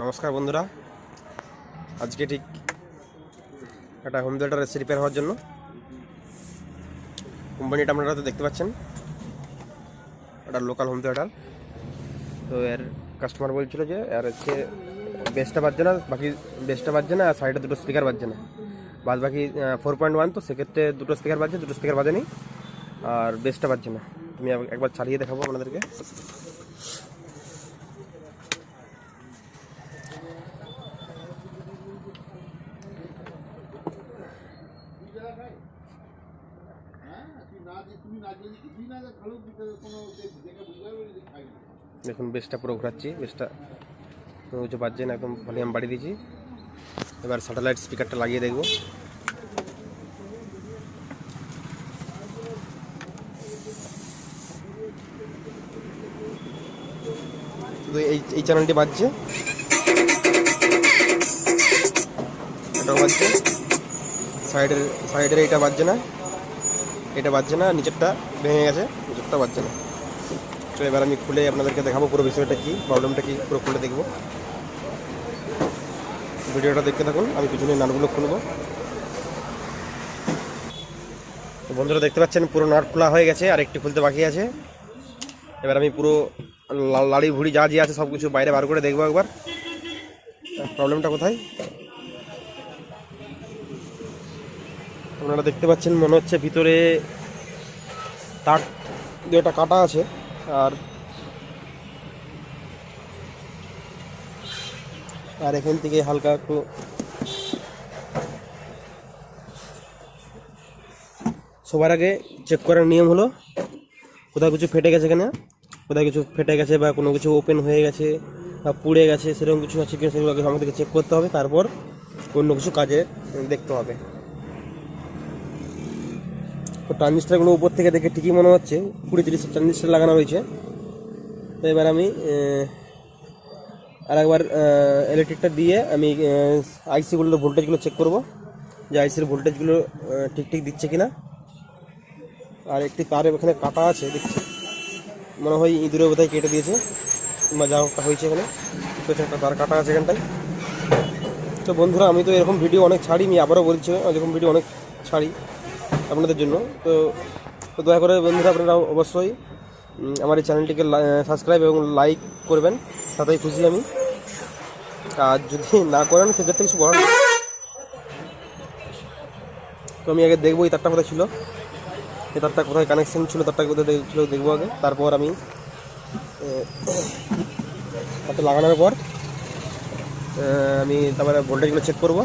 নমস্কার বন্ধুরা। আজকে ঠিক একটা হোম থিয়েটার এসে রিপেয়ার হওয়ার জন্য। কোম্পানিটা আপনারা তো দেখতে পাচ্ছেন। একটা লোকাল হোম থিয়েটার তো এর কাস্টমার বলছিল যে, আর হচ্ছে বেসটা বাজছে না, বাকি বেসটা বাজছে না, আর সাইডে দুটো স্পিকার বাজছে না। বাদ বাকি ফোর পয়েন্ট ওয়ান তো সেক্ষেত্রে দুটো স্পিকার বাজছে, দুটো স্পিকার বাজেনি। আর বেসটা বাজছে না। তুমি একবার চালিয়ে দেখাবো আপনাদেরকে। দেখুন বেসটা পুরো ঘোরাচ্ছি। বেসটা কিছু বাজছে না একদম ভলিউম বাড়িয়ে দিয়েছি। এবার স্যাটেলাইট স্পিকারটা লাগিয়ে দেখব। শুধু এই এই চ্যানেলটি বাজছে। এটাও বাজছে। সাইডের সাইডের এইটা বাজছে না। এটা বাজছে না, নিচেরটা ভেঙে গেছে, নিচেরটা বাজছে না। তো এবার আমি খুলে আপনাদেরকে দেখাবো পুরো বিষয়টা কি প্রবলেমটা কি, পুরো খুলে দেখব। ভিডিওটা দেখতে থাকুন, আমি পিছনে নাটগুলো খুলবো। বন্ধুরা দেখতে পাচ্ছেন, পুরো নাট খোলা হয়ে গেছে আর একটি খুলতে বাকি আছে। এবার আমি পুরো লাড়ি ভুড়ি যা যে আছে সব কিছু বাইরে বার করে দেখব একবার। প্রবলেমটা কোথায়? আপনারা দেখতে পাচ্ছেন, মনে হচ্ছে ভিতরে তার দুটা কাটা আছে, আর আর এখান থেকে হালকা একটু সবার আগে চেক করার নিয়ম হলো, কোথাও কিছু ফেটে গেছে কিনা। কোথাও কিছু ফেটে গেছে বা কোনো কিছু ওপেন হয়ে গেছে বা পুড়ে গেছে, সেরকম কিছু আছে কিনা সেগুলো আমাদেরকে চেক করতে হবে, তারপর অন্য কিছু কাজে দেখতে হবে। তো ট্রানজিস্টারগুলো উপর থেকে দেখে ঠিকই মনে হচ্ছে, কুড়ি তিরিশ ট্রানজিস্টার লাগানো রয়েছে। তো এবার আমি আর একবার ইলেকট্রিকটা দিয়ে আমি আইসিগুলোর ভোল্টেজগুলো চেক করব, যে আইসির ভোল্টেজগুলো ঠিক ঠিক দিচ্ছে কিনা। আর একটি তার এখানে কাটা আছে, দেখছি। মনে হয় ইঁদুরে বোধহয় কেটে দিয়েছে। কিংবা যা হয়েছে এখানে। পেছনে একটা তার কাটা আছে এখানটায়। তো বন্ধুরা, আমি তো এরকম ভিডিও অনেক ছাড়ি আমি আবারও বলছি এরকম ভিডিও অনেক ছাড়ি আপনাদের জন্য। তো তো দয়া করে বন্ধুরা, আপনারা অবশ্যই আমার এই চ্যানেলটিকে সাবস্ক্রাইব এবং লাইক করবেন। তাতেই খুশি আমি। আর যদি না করেন, সেক্ষেত্রে কিছু বলার তো আমি আগে দেখব এই তারটা কোথায় ছিল। এই তারটা কোথায় কানেকশান ছিল তারটা কোথায় ছিল দেখব আগে। তারপর আমি তারটা লাগানোর পর আমি তারপরে ভোল্টেজগুলো চেক করব।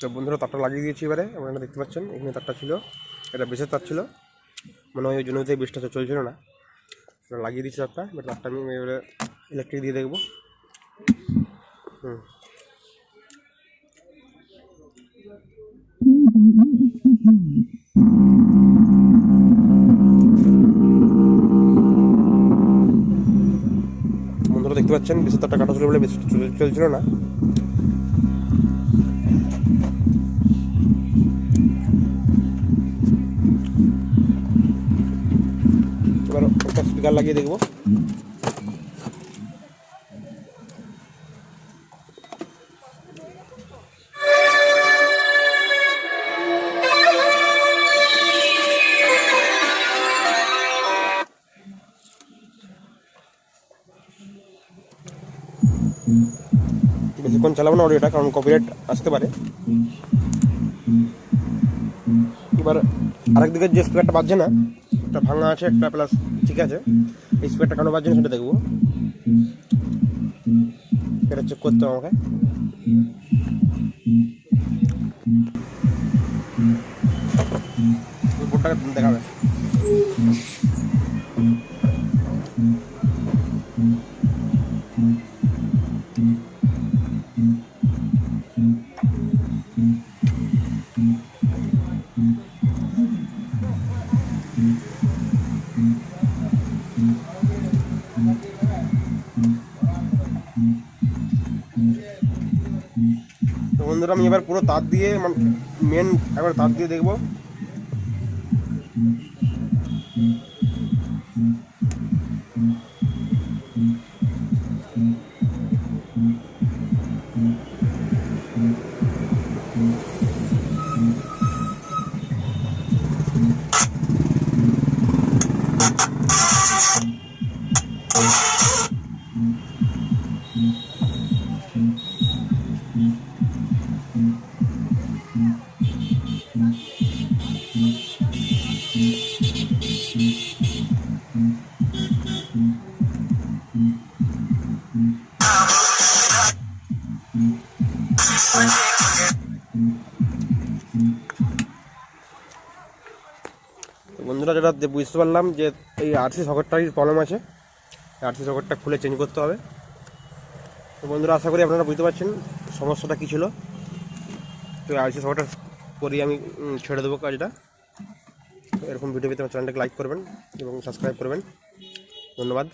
তো বন্ধুরা তারটা লাগিয়ে দিয়েছি এবারে আপনারা দেখতে পাচ্ছেন এখানে তারটা ছিল এটা বেশের তার ছিল। মনে হয় ওই জন্য থেকে বেশটা চলছিল না। লাগিয়ে দিয়েছি তারটা এবার তারটা আমি এবারে ইলেকট্রিক দিয়ে দেখব। হুম। বন্ধুরা দেখতে পাচ্ছেন বেশি তারটা কাটা ছিল বলে বেশি চল- চলছিল না। এবার স্পিকার লাগিয়ে দেখব। বেশিক্ষণ চালাবো না অডিওটা কারণ কপিরাইট আসতে পারে। এবার আরেক দিকে যে স্পিকারটা বাজছে না, একটা ভাঙা আছে, একটা প্লাস ঠিক আছে। এই স্পিকারটা কেন বাজছে না সেটা দেখব। এটা চেক করতে হবে আমাকে। দেখাবে। বন্ধুরা আমি এবার পুরো তার দিয়ে মেন একবার তার দিয়ে দেখব। তো বন্ধুরা, যেটা বুঝতে পারলাম যে এই আরসি সকেটটারই প্রবলেম আছে। আরসি সকেটটা খুলে চেঞ্জ করতে হবে। তো বন্ধুরা, আশা করি আপনারা বুঝতে পারছেন সমস্যাটা কী ছিল। তো আরসি সকেটটা করি আমি ছেড়ে দেবো কাজটা। এরকম ভিডিও পেতে আমার চ্যানেলটাকে লাইক করবেন এবং সাবস্ক্রাইব করবেন। ধন্যবাদ।